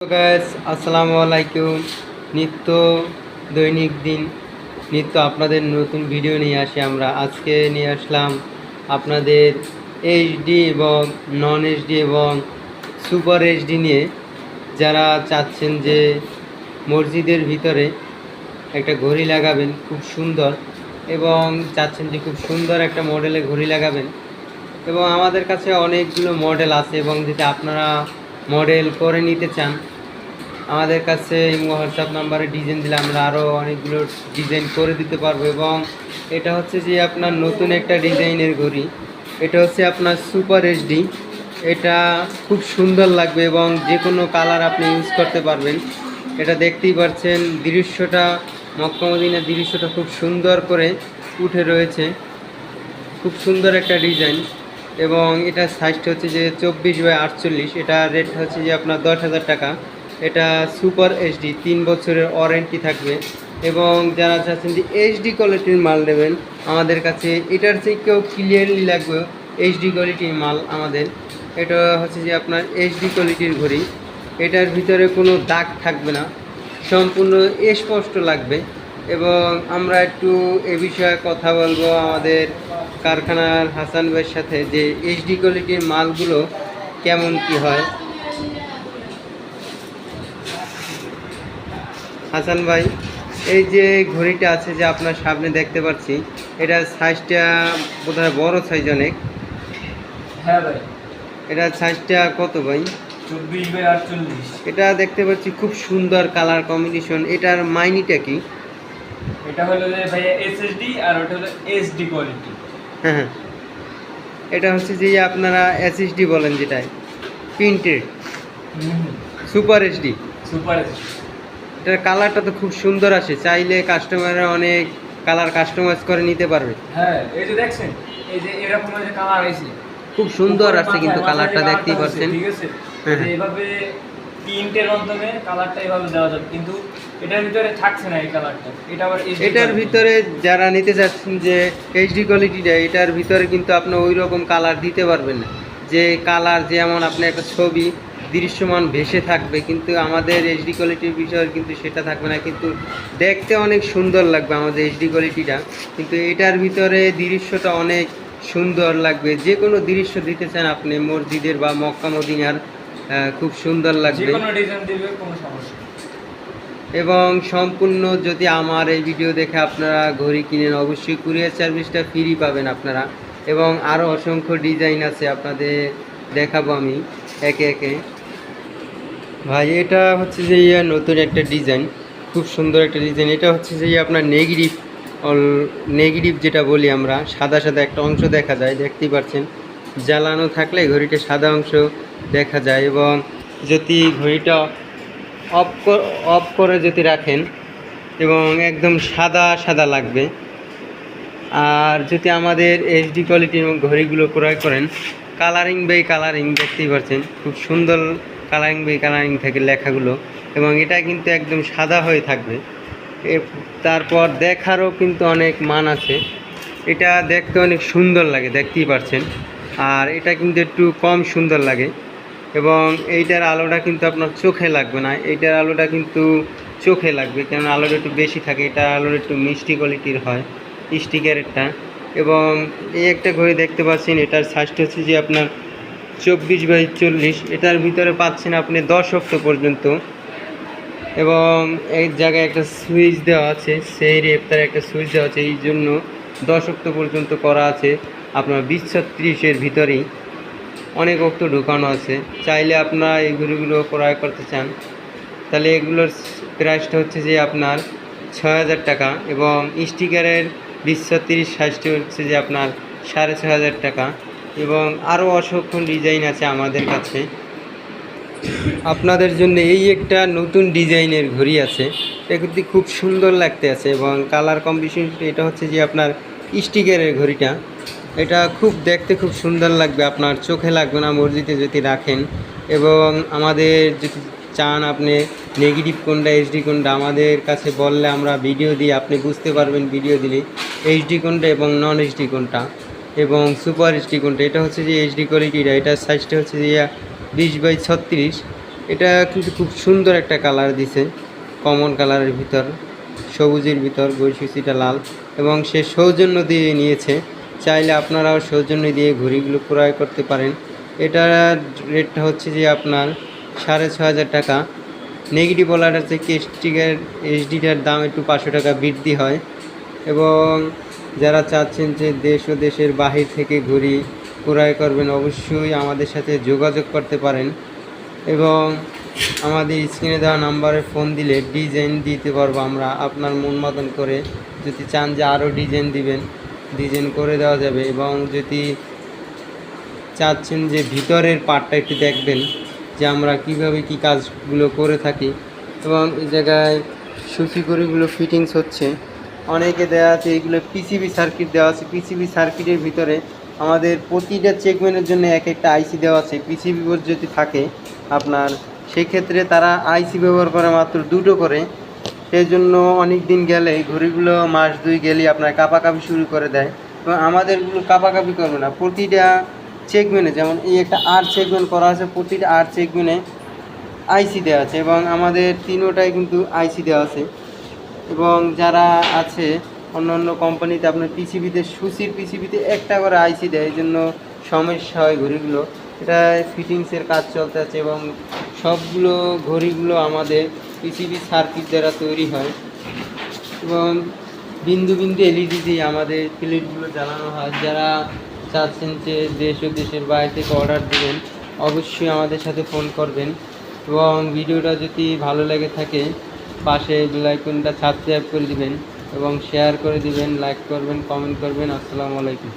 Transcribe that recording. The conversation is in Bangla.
গ্যাস আসসালামু আলাইকুম। নিত্য দৈনিক দিন। নিত্য আপনাদের নতুন ভিডিও নিয়ে আসি আমরা। আজকে নিয়ে আসলাম আপনাদের এইচডি এবং নন এইচডি এবং সুপার এইচডি নিয়ে। যারা চাচ্ছেন যে মসজিদের ভিতরে একটা ঘড়ি লাগাবেন, খুব সুন্দর। এবং চাচ্ছেন যে খুব সুন্দর একটা মডেলে ঘড়ি লাগাবেন। এবং আমাদের কাছে অনেকগুলো মডেল আছে এবং যদি আপনারা মডেল করে নিতে চান, আমাদের কাছে হোয়াটসঅ্যাপ নাম্বারে ডিজাইন দিলে আমরা আরও অনেকগুলো ডিজাইন করে দিতে পারব এবং এটা হচ্ছে যে আপনার নতুন একটা ডিজাইনের ঘড়ি, এটা হচ্ছে আপনার সুপার এইচডি এটা খুব সুন্দর লাগবে এবং যে কোনো কালার আপনি ইউজ করতে পারবেন। এটা দেখতেই পাচ্ছেন দৃশ্যটা, মক্কামদিনের দৃশ্যটা খুব সুন্দর করে উঠে রয়েছে। খুব সুন্দর একটা ডিজাইন এবং এটা সাইজটা হচ্ছে যে চব্বিশ বাই আটচল্লিশ। এটা রেট হচ্ছে যে আপনার দশ হাজার টাকা। এটা সুপার এইচডি তিন বছরের ওয়ারেন্টি থাকবে। এবং যারা চাচ্ছেন যে এইচডি কোয়ালিটির মাল নেবেন আমাদের কাছে এটার থেকেও ক্লিয়ারলি লাগবে এইচডি কোয়ালিটির মাল আমাদের। এটা হচ্ছে যে আপনার এইচডি কোয়ালিটির ঘড়ি। এটার ভিতরে কোনো দাগ থাকবে না। সম্পূর্ণ স্পষ্ট লাগবে। এবং আমরা একটু এ বিষয়ে কথা বলব আমাদের কারখানার হাসান ভাইয়ের সাথে যে এইচডি কোয়ালিটির মালগুলো কেমন কি হয়? হাসান ভাই এই যে ঘড়িটা আছে যে আপনার সামনে দেখতে পাচ্ছি এটা সাইজটা বোধহয় বড় সাইজ অনেক। হ্যাঁ ভাই। এটার সাইজটা কত ভাই? চব্বিশ বাই আটচল্লিশ। এটা দেখতে পাচ্ছি খুব সুন্দর কালার কম্বিনেশন এটার মাইনিটা কি? এটা হলো যে ভাইয়া এসএসডি আর ওটা হলো এসডি কোয়ালিটি হ্যাঁ হ্যাঁ। এটা হচ্ছে যে আপনারা এসএসডি বলেন যেটাই printed super HD super SD এটার কালারটা তো খুব সুন্দর আসে চাইলে কাস্টমাররা অনেক কালার কাস্টমাইজ করে নিতে পারবে। হ্যাঁ এই যে দেখছেন এই যে এরকম যে কালার আছে খুব সুন্দর আসছে কিন্তু কালারটা দেখতেই পাচ্ছেন ঠিক আছে? হ্যাঁ। এভাবে প্রিন্টের মাধ্যমে কালারটা এভাবে দেওয়া যাবে কিন্তু এটার ভিতরে থাকছে না এই কালারটা এটা আবার এটার ভিতরে যারা নিতে চাচ্ছেন যে এইচডি কোয়ালিটিটা এটার ভিতরে কিন্তু আপনি ওই রকম কালার দিতে পারবেন না। যে কালার যেমন আপনি একটা ছবি দৃশ্যমান ভেসে থাকবে কিন্তু আমাদের এইচডি কোয়ালিটির বিষয়ে কিন্তু সেটা থাকবে না। কিন্তু দেখতে অনেক সুন্দর লাগবে আমাদের এইচডি কোয়ালিটিটা কিন্তু এটার ভিতরে দৃশ্যটা অনেক সুন্দর লাগবে। যে কোনো দৃশ্য দিতে চান আপনি মসজিদের বা মক্কা মদিনার খুব সুন্দর লাগবে। কোনো ডিজাইন দিবে কোনো সমস্যা। এবং সম্পূর্ণ যদি আমার এই ভিডিও দেখে আপনারা ঘড়ি কিনেন, অবশ্যই কুরিয়ার সার্ভিসটা ফ্রি পাবেন আপনারা। এবং আরও অসংখ্য ডিজাইন আছে আপনাদের দেখাবো আমি একে একে। ভাই, এটা হচ্ছে যে নতুন একটা ডিজাইন, খুব সুন্দর একটা ডিজাইন। এটা হচ্ছে যে আপনার নেগেটিভ, অল নেগেটিভ যেটা বলি আমরা, সাদা সাদা একটা অংশ দেখা যায়, দেখতেই পাচ্ছেন। জ্বালানো থাকলে ঘড়িটা সাদা অংশ দেখা যায় এবং যদি ঘড়িটা অফ অফ করে যদি রাখেন এবং একদম সাদা সাদা লাগবে। আর যদি আমাদের এইচডি কোয়ালিটির ঘড়িগুলো ক্রয় করেন কালারিং বাই কালারিং দেখতেই পাচ্ছেন, খুব সুন্দর কালারিং বাই কালারিং থাকে লেখাগুলো এবং এটা কিন্তু একদম সাদা হয়ে থাকবে। তারপর দেখারও কিন্তু অনেক মান আছে। এটা দেখতে অনেক সুন্দর লাগে, দেখতেই পাচ্ছেন। আর এটা কিন্তু একটু কম সুন্দর লাগে। এবং এইটার আলোটা কিন্তু আপনার চোখে লাগবে না। এইটার আলোটা কিন্তু চোখে লাগবে কারণ আলোটা একটু বেশি থাকে, এটা আলোর একটু মিষ্টি কোয়ালিটির হয় স্টিকারেরটা এবং এই একটা ঘড়ি দেখতে পাচ্ছেন, এটার সাইজটা হচ্ছে যে আপনার চব্বিশ বাই চল্লিশ, এটার ভিতরে পাচ্ছেন আপনি দশ অক্ট পর্যন্ত। এবং এই জায়গায় একটা সুইচ দেওয়া আছে, সেই রেপটার একটা সুইচ দেওয়া আছে, এই জন্য দশ অক্ট পর্যন্ত করা আছে। আপনার বিশ ছত্রিশের ভিতরেই। অনেক অক্ট ঢুকানো আছে। চাইলে আপনারা এই ঘড়িগুলো ক্রয় করতে চান। তাহলে এগুলোর প্রাইসটা হচ্ছে যে আপনার ছয় হাজার টাকা এবং স্টিকারের বিশ তিরিশ সাইজটি হচ্ছে যে আপনার সাড়ে ছয় হাজার টাকা এবং আরও অসংখ্য ডিজাইন আছে আমাদের কাছে। আপনাদের জন্য এই একটা নতুন ডিজাইনের ঘড়ি আছে। এগুলি খুব সুন্দর লাগতে আছে এবং কালার কম্বিনেশন এটা হচ্ছে যে আপনার স্টিকারের ঘড়িটা। এটা খুব দেখতে খুব সুন্দর লাগবে, আপনার চোখে লাগবে না, মসজিদে যদি রাখেন। এবং আমাদের যদি চান আপনি নেগেটিভ কোনটা এইচডি কোনটা, আমাদের কাছে বললে আমরা ভিডিও দিই আপনি বুঝতে পারবেন ভিডিও দিলে এইচডি কোনটা এবং নন এইচডি কোনটা এবং সুপার এইচডি কোনটা। এটা হচ্ছে যে এইচডি কোয়ালিটিটা এটার সাইজটা হচ্ছে যে বিশ বাই ছত্রিশ। এটা কিন্তু খুব সুন্দর একটা কালার দিছে কমন কালারের ভিতর, সবুজের ভিতর গৈসুচিটা লাল এবং সে সৌজন্য দিয়ে নিয়েছে। চাইলে আপনারাও সৌজন্য দিয়ে ঘুড়িগুলো ক্রয় করতে পারেন। এটার রেটটা হচ্ছে যে আপনার সাড়ে ছ হাজার টাকা। নেগেটিভ বলার থেকে এসটিকার এইচডিটার দাম একটু পাঁচশো টাকা বৃদ্ধি হয়। এবং যারা চাচ্ছেন যে দেশ ও দেশের বাহির থেকে ঘড়ি ক্রয় করবেন, অবশ্যই আমাদের সাথে যোগাযোগ করতে পারেন। এবং আমাদের স্ক্রিনে দেওয়া নাম্বারে ফোন দিলে ডিজাইন দিতে পারব আমরা আপনার মন মতন করে। যদি চান যে আরও ডিজাইন দিবেন। ডিজাইন করে দেওয়া যাবে এবং যদি চাচ্ছেন যে ভিতরের পার্টটা একটু দেখবেন যে আমরা কীভাবে কি কাজগুলো করে থাকি এবং এই জায়গায় সুফি করিগুলো ফিটিংস হচ্ছে। অনেকে দেওয়া আছে এইগুলো পিসিবি সার্কিট দেওয়া আছে। পিসিবি সার্কিটের ভিতরে আমাদের প্রতিটা চেকমেন্টের জন্য এক একটা আইসি দেওয়া আছে। পিসিবি যদি থাকে আপনার, সেক্ষেত্রে তারা আইসি ব্যবহার করে মাত্র দুটো করে। সেই জন্য অনেক দিন গেলে ঘড়িগুলো মাস দুই গেলেই আপনার কাপাকাপি শুরু করে দেয়। এবং আমাদেরগুলো কাপাকাপি করবে না। প্রতিটা চেকমেন্টে যেমন এই একটা আট চেকমেন্ট করা আছে, প্রতিটা আট চেকমেন্টে আইসি দেওয়া আছে এবং আমাদের তিনোটাই কিন্তু আইসি দেওয়া আছে। এবং যারা আছে অন্য অন্য কোম্পানিতে আপনার পিসিবিতে সুসির পিসিবিতে একটা করে আইসি দেয়, এই জন্য সমস্যা হয় ঘড়িগুলো। এটা ফিটিংসের কাজ চলতে আছে এবং সবগুলো ঘড়িগুলো আমাদের পিসিবি সার্কিট দ্বারা তৈরি হয় এবং বিন্দু বিন্দু এলইডি দিয়ে আমাদের প্লেটগুলো জ্বালানো হয়। যারা চাচ্ছেন যে দেশ ও দেশের বাইরে থেকে অর্ডার দেবেন, অবশ্যই আমাদের সাথে ফোন করবেন এবং ভিডিওটা যদি ভালো লেগে থাকে, পাশে বেলাইকনটা সাবস্ক্রাইব করে দিবেন এবং শেয়ার করে দিবেন লাইক করবেন কমেন্ট করবেন। আসসালামু আলাইকুম।